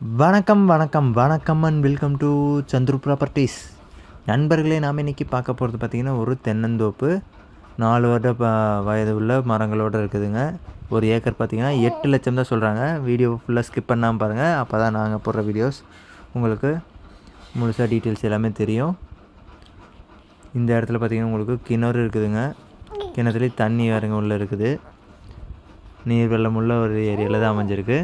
வணக்கம் வணக்கம் வணக்கம் and welcome to Chandru properties நண்பர்களே நாம் இன்றைக்கி பார்க்க போகிறது பார்த்திங்கன்னா ஒரு தென்னந்தோப்பு. நாலு வருட ப வயது உள்ள மரங்களோடு இருக்குதுங்க. ஒரு ஏக்கர் பார்த்திங்கன்னா எட்டு லட்சம் தான் சொல்கிறாங்க வீடியோ ஃபுல்லாக ஸ்கிப் பண்ணாமல் பாருங்கள் அப்போ தான் நாங்கள் போடுற வீடியோஸ் உங்களுக்கு முழுசாக டீட்டெயில்ஸ் எல்லாமே தெரியும். இந்த இடத்துல பார்த்திங்கன்னா உங்களுக்கு கிணறு இருக்குதுங்க. கிணத்துலேயும் தண்ணி வரங்க உள்ளே இருக்குது. நீர் வெள்ளம் உள்ள ஒரு ஏரியாவில் தான் அமைஞ்சிருக்கு.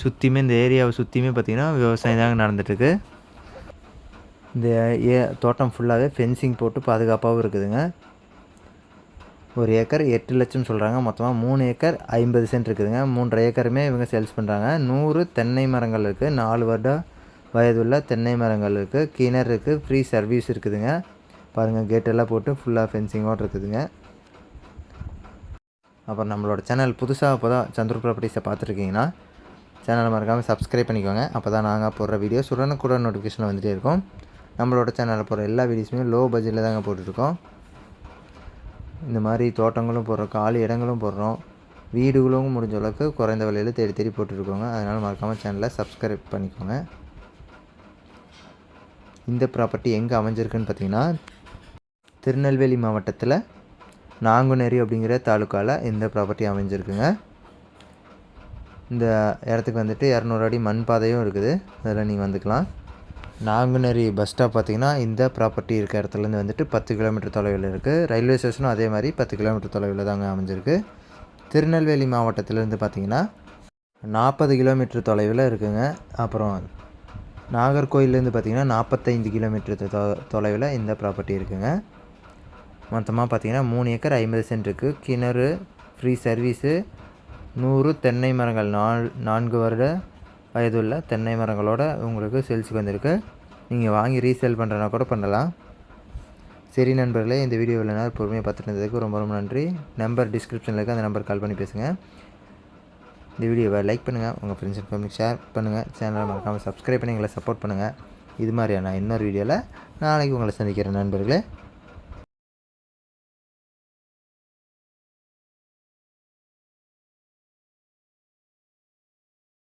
சுற்றியுமே இந்த ஏரியாவை சுற்றியுமே பார்த்திங்கன்னா விவசாயம் தாங்க நடந்துட்டுருக்கு. இந்த ஏ தோட்டம் ஃபுல்லாகவே ஃபென்சிங் போட்டு பாதுகாப்பாகவும் இருக்குதுங்க. ஒரு ஏக்கர் எட்டு லட்சம் சொல்கிறாங்க மொத்தமாக மூணு ஏக்கர் ஐம்பது சென்ட் இருக்குதுங்க. மூன்றரை ஏக்கருமே இவங்க சேல்ஸ் பண்ணுறாங்க நூறு தென்னை மரங்கள் இருக்குது நாலு வருடம் வயதுள்ள தென்னை மரங்கள் இருக்குது கிணறு இருக்குது ஃப்ரீ சர்வீஸ் இருக்குதுங்க. பாருங்கள் கேட்டெல்லாம் போட்டு ஃபுல்லாக ஃபென்சிங்கோடு இருக்குதுங்க. அப்புறம் நம்மளோட சேனல் புதுசாக இப்போ தான் சந்திர ப்ராப்பர்ட்டிஸை பார்த்துருக்கீங்கன்னா சேனலை மறக்காமல் சப்ஸ்கிரைப் பண்ணிக்கோங்க. அப்போ தான் நாங்கள் போடுற வீடியோஸ் கூட நோட்டிஃபிகேஷன் வந்துகிட்டே இருக்கும். நம்மளோட சேனலில் போடுற எல்லா வீடியோஸுமே லோ பட்ஜெட்டில் தாங்க போட்டுட்ருக்கோம். இந்த மாதிரி தோட்டங்களும் போடுறோம் காலி இடங்களும் போடுறோம். வீடுகளும் முடிஞ்ச அளவுக்கு குறைந்த விலையில் தேடி தேடி போட்டுருக்கோங்க அதனால் மறக்காமல் சேனலை சப்ஸ்கிரைப் பண்ணிக்கோங்க. இந்த ப்ராப்பர்ட்டி எங்கே அமைஞ்சிருக்குன்னு பார்த்தீங்கன்னா திருநெல்வேலி மாவட்டத்தில் நாங்குநேரி அப்படிங்கிற தாலுக்காவில் இந்த ப்ராப்பர்ட்டி அமைஞ்சிருக்குங்க. இந்த இடத்துக்கு வந்துட்டு இரநூறு அடி மண் பாதையும் இருக்குது. அதில் நீங்கள் வந்துக்கலாம். நாங்குநேரி பஸ் ஸ்டாப் பார்த்திங்கன்னா இந்த ப்ராப்பர்ட்டி இருக்க இடத்துலேருந்து வந்துட்டு பத்து கிலோமீட்டர் தொலைவில் இருக்குது ரயில்வே ஸ்டேஷனும் அதே மாதிரி பத்து கிலோமீட்டர் தொலைவில் தாங்க அமைஞ்சிருக்கு. திருநெல்வேலி மாவட்டத்திலேருந்து பார்த்திங்கன்னா நாற்பது கிலோமீட்டர் தொலைவில் இருக்குங்க. அப்புறம் நாகர்கோயிலேருந்து பார்த்திங்கன்னா நாற்பத்தைந்து கிலோமீட்டர் தொ தொலைவில் இந்த ப்ராப்பர்ட்டி இருக்குங்க. மொத்தமாக பார்த்திங்கன்னா மூணு ஏக்கர் ஐம்பது சென்ட் இருக்குது கிணறு ஃப்ரீ சர்வீஸு நூறு தென்னை மரங்கள் நால் நான்கு வருட வயதுள்ள தென்னை மரங்களோட உங்களுக்கு சேல்ஸுக்கு வந்திருக்கு. நீங்கள் வாங்கி ரீசேல் பண்ணுறனா கூட பண்ணலாம். சரி நண்பர்களே இந்த வீடியோ இவ்வளோ நேரம் பொறுமையாக பார்த்துட்டு இருந்ததுக்கு ரொம்ப ரொம்ப நன்றி. நம்பர் டிஸ்கிரிப்ஷனில் இருக்க அந்த நம்பர் கால் பண்ணி பேசுங்கள் இந்த வீடியோவை லைக் பண்ணுங்கள் உங்கள் ஃப்ரெண்ட்ஸ் அண்ட் ஃபேமிலி ஷேர் பண்ணுங்கள் சேனலை மறக்காமல் சப்ஸ்கிரைப் பண்ணி எங்களை சப்போர்ட் பண்ணுங்கள் இது மாதிரியான இன்னொரு வீடியோவில் நாளைக்கு உங்களை சந்திக்கிறேன் நண்பர்களே.